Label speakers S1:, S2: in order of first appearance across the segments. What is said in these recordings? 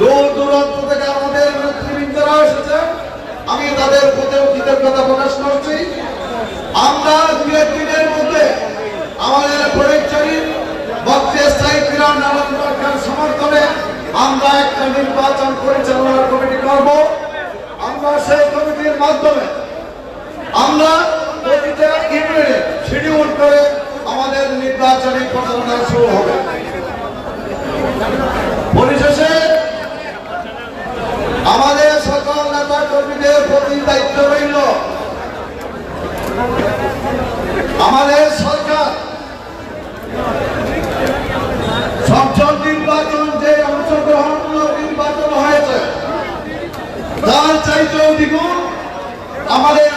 S1: দূর দূরান্ত থেকে আমাদের আমি তাদের প্রতিও কৃতজ্ঞতা প্রকাশ করছি। আমরা মধ্যে আমাদের সমর্থনে আমরা একটা নির্বাচন পরিচালনা কমিটি করব। আমরা সেই কমিটির মাধ্যমে আমরা প্রতিটা শিডিউল করে আমাদের নির্বাচনী প্রচারণা শুরু হবে পরিশেষে আমাদের সকল নেতা কর্মীদের প্রতি দায়িত্ব রইল। আমাদের সরকার সংসদ নির্বাচন যে অংশগ্রহণমূলক নির্বাচন হয়েছে, তার চাইতেও দ্বিগুণ আমাদের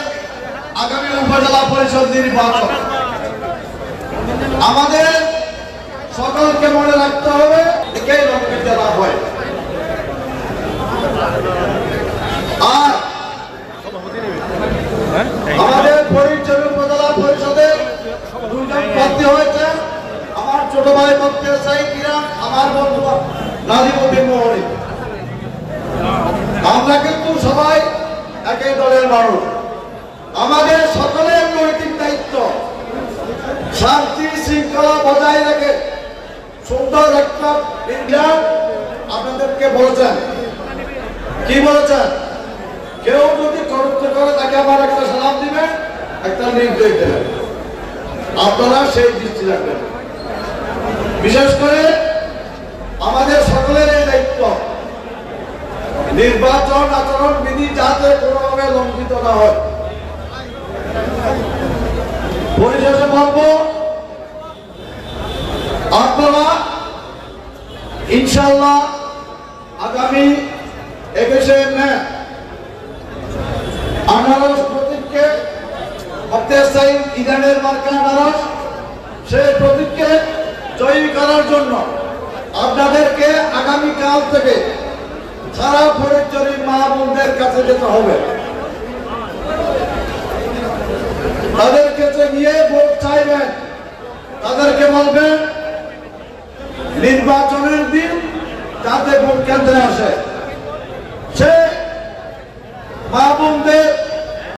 S1: আগামী উপজেলা পরিষদ নির্বাচন। আমাদের সকলকে মনে রাখতে হবে, একেই লক্ষ্মীর জেলা হয় আর আমাদের পরিচয় উপজেলা পরিষদে দুজন প্রার্থী হয়েছে আমার ছোট ভাই মধ্যে সাই কিরাম আমার বন্ধু নাজিমুদ্দিন মোহনী আমরা কিন্তু সবাই একই দলের মানুষ। আমাদের সকলের নৈতিক দায়িত্ব। শান্তি শৃঙ্খলা বজায় রেখে সুন্দর একটা ইন্ডিয়া আপনাদেরকে বলেছেন। কি বলেছেন? কেউ যদি করুপ্ত করে তাকে আবার একটা সালাম দিবেন, একটা নির্দেশ দেবেন। আপনারা সেই দৃষ্টি রাখবেন। বিশেষ করে আমাদের সকলের এই দায়িত্ব। নির্বাচন আচরণ বিধি যাতে কোনোভাবে লঙ্ঘিত না হয়। পরিশেষে বলব, আপনারা ইনশাল্লাহ আগামী একুশে মে আনারস প্রতীককে ইরানের মার্কা আনারস, সেই প্রতীককে জন্য আপনাদেরকে আগামীকাল থেকে সারা ফরিদচরি মা বোনদের কাছে যেতে হবে। তাদের কাছে নিয়ে ভোট চাইবেন। তাদেরকে বলবেন, নির্বাচনের দিন যাতে ভোট কেন্দ্রে আসে।